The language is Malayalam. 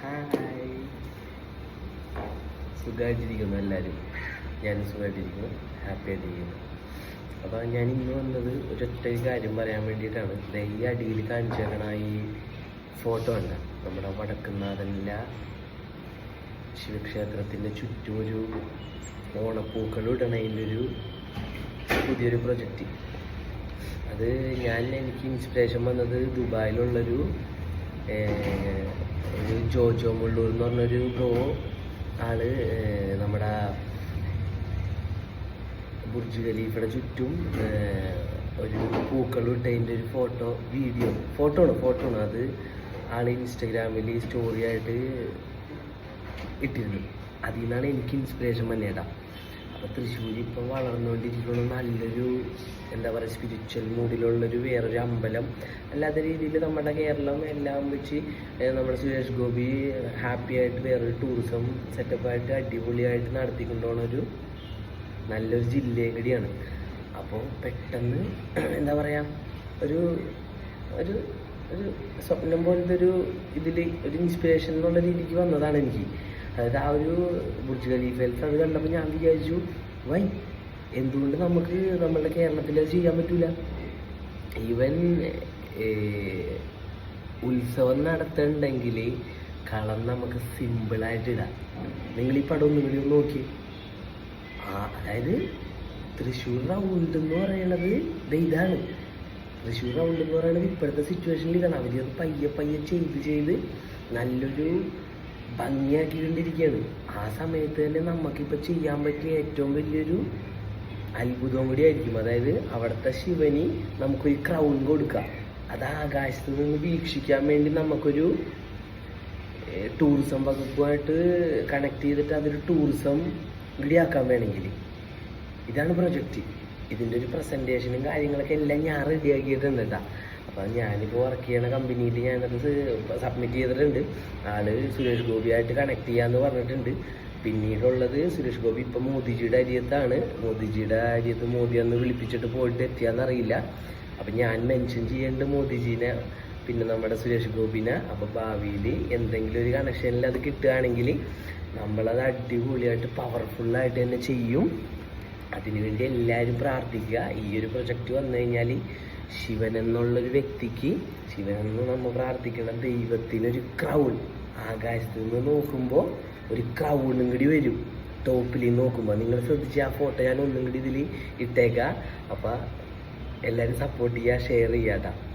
ഹായ് സുഖമായിട്ടിരിക്കുന്നു എല്ലാവരും ഞാനും സുഖമായിട്ടിരിക്കുന്നു ഹാപ്പി ആയിട്ടിരിക്കുന്നു അപ്പോൾ ഞാൻ ഇന്ന് വന്നത് ഒരൊറ്റ ഒരു കാര്യം പറയാൻ വേണ്ടിയിട്ടാണ്. ഈ അടിയിൽ കാണിച്ചേക്കണ ഈ ഫോട്ടോ ഉണ്ട് നമ്മുടെ വടക്കുന്നാഥനില ശിവക്ഷേത്രത്തിന്റെ ചുറ്റും ഒരു ഓണപ്പൂക്കൾ ഇടണതിന്റെ ഒരു പുതിയൊരു പ്രൊജക്റ്റ് അത് ഞാൻ എനിക്ക് ഇൻസ്പിറേഷൻ വന്നത് ദുബായിലുള്ളൊരു ഒരു ജോജോ മുള്ളൂർ എന്ന് പറഞ്ഞൊരു ബ്രോ ആൾ നമ്മുടെ ബുർജ് ഖലീഫയുടെ ചുറ്റും ഒരു പൂക്കൾ ഇട്ടതിന്റെ ഒരു ഫോട്ടോ വീഡിയോ ഫോട്ടോ ആണ് ഫോട്ടോ ആണ്. അത് ആൾ ഇൻസ്റ്റഗ്രാമിൽ സ്റ്റോറി ആയിട്ട് ഇട്ടിരുന്നു അതിൽ നിന്നാണ് എനിക്ക് ഇൻസ്പിറേഷൻ വന്നേട്ടാ. അപ്പോൾ തൃശ്ശൂർ ഇപ്പം വളർന്നുകൊണ്ടിരിക്കുന്ന നല്ലൊരു എന്താ പറയുക സ്പിരിച്വൽ മൂഡിലുള്ളൊരു വേറൊരു അമ്പലം. അല്ലാത്ത രീതിയിൽ നമ്മുടെ കേരളം എല്ലാം വെച്ച് നമ്മുടെ സുരേഷ് ഗോപി ഹാപ്പി ആയിട്ട് വേറൊരു ടൂറിസം സെറ്റപ്പായിട്ട് അടിപൊളിയായിട്ട് നടത്തിക്കൊണ്ടുപോകുന്ന ഒരു നല്ലൊരു ജില്ലയും കൂടിയാണ്. അപ്പോൾ പെട്ടെന്ന് എന്താ പറയുക ഒരു ഒരു ഒരു സ്വപ്നം പോലത്തെ ഒരു ഇതിൽ ഒരു ഇൻസ്പിറേഷൻ എന്നുള്ള രീതിക്ക് വന്നതാണ് എനിക്ക്. അതായത് ആ ഒരു ബുർജ് ഖലീഫയിലത്തെ അത് കണ്ടപ്പോൾ ഞാൻ വിചാരിച്ചു വൈ എന്തുകൊണ്ട് നമുക്ക് നമ്മളുടെ കേരളത്തിൽ അത് ചെയ്യാൻ പറ്റൂല? ഈവൻ ഉത്സവം നടത്തണ്ടെങ്കിൽ കളം നമുക്ക് സിമ്പിളായിട്ട് ഇടാം. നിങ്ങൾ ഈ പടം ഒന്നും കൂടി നോക്കി ആ അതായത് തൃശ്ശൂർ റൗണ്ട് എന്ന് പറയണത് ഇതാണ്. തൃശ്ശൂർ റൗണ്ട് എന്ന് പറയുന്നത് ഇപ്പോഴത്തെ സിറ്റുവേഷനിൽ ഇതാണ്. അവർ പയ്യെ പയ്യെ ചെയ്ത് ചെയ്ത് നല്ലൊരു ഭംഗിയാക്കിക്കൊണ്ടിരിക്കുകയാണ്. ആ സമയത്ത് തന്നെ നമുക്കിപ്പോൾ ചെയ്യാൻ പറ്റിയ ഏറ്റവും വലിയൊരു അത്ഭുതവും കൂടി ആയിരിക്കും. അതായത് അവിടുത്തെ ശിവന് നമുക്കൊരു ക്രൗൺ കൊടുക്കാം. അത് ആകാശത്ത് നിന്ന് വീക്ഷിക്കാൻ വേണ്ടി നമുക്കൊരു ടൂറിസം വകുപ്പുമായിട്ട് കണക്ട് ചെയ്തിട്ട് അതൊരു ടൂറിസം ഇടിയാക്കാൻ വേണമെങ്കിൽ. ഇതാണ് പ്രൊജക്റ്റ് ഇതിന്റെ ഒരു പ്രസന്റേഷനും കാര്യങ്ങളൊക്കെ എല്ലാം ഞാൻ റെഡിയാക്കിയിട്ടുണ്ട് കേട്ടോ അപ്പോൾ ഞാനിപ്പോൾ വർക്ക് ചെയ്യണ കമ്പനിയിൽ ഞാനത് സബ്മിറ്റ് ചെയ്തിട്ടുണ്ട്. ആൾ സുരേഷ് ഗോപിയായിട്ട് കണക്ട് ചെയ്യാന്ന് പറഞ്ഞിട്ടുണ്ട്. പിന്നീടുള്ളത് സുരേഷ് ഗോപി ഇപ്പം മോദിജിയുടെ അരിയത്താണ്. മോദിജിയുടെ അരിയത്ത് മോദി അന്ന് വിളിപ്പിച്ചിട്ട് പോയിട്ട് എത്തിയാന്നറിയില്ല. അപ്പം ഞാൻ മെൻഷൻ ചെയ്യേണ്ട മോദിജീനെ പിന്നെ നമ്മുടെ സുരേഷ് ഗോപിനെ. അപ്പോൾ ഭാവിയിൽ എന്തെങ്കിലും ഒരു കണക്ഷനിൽ അത് കിട്ടുകയാണെങ്കിൽ നമ്മളത് അടിപൊളിയായിട്ട് പവർഫുള്ളായിട്ട് തന്നെ ചെയ്യും. അതിനുവേണ്ടി എല്ലാവരും പ്രാർത്ഥിക്കുക. ഈ ഒരു പ്രൊജക്റ്റ് വന്നു കഴിഞ്ഞാൽ ശിവൻ എന്നുള്ളൊരു വ്യക്തിക്ക് ശിവൻ എന്ന് നമ്മൾ പ്രാർത്ഥിക്കുന്ന ദൈവത്തിനൊരു ക്രൗൺ ആകാശത്ത് നിന്ന് നോക്കുമ്പോൾ ഒരു ക്രൗണും കൂടി വരും. ടോപ്പിൽ നോക്കുമ്പോൾ നിങ്ങൾ ശ്രദ്ധിച്ച് ആ ഫോട്ടോ ഞാൻ ഒന്നും കൂടി ഇതിൽ ഇട്ടേക്കാം. അപ്പോൾ എല്ലാവരും സപ്പോർട്ട് ചെയ്യുക ഷെയർ ചെയ്യാം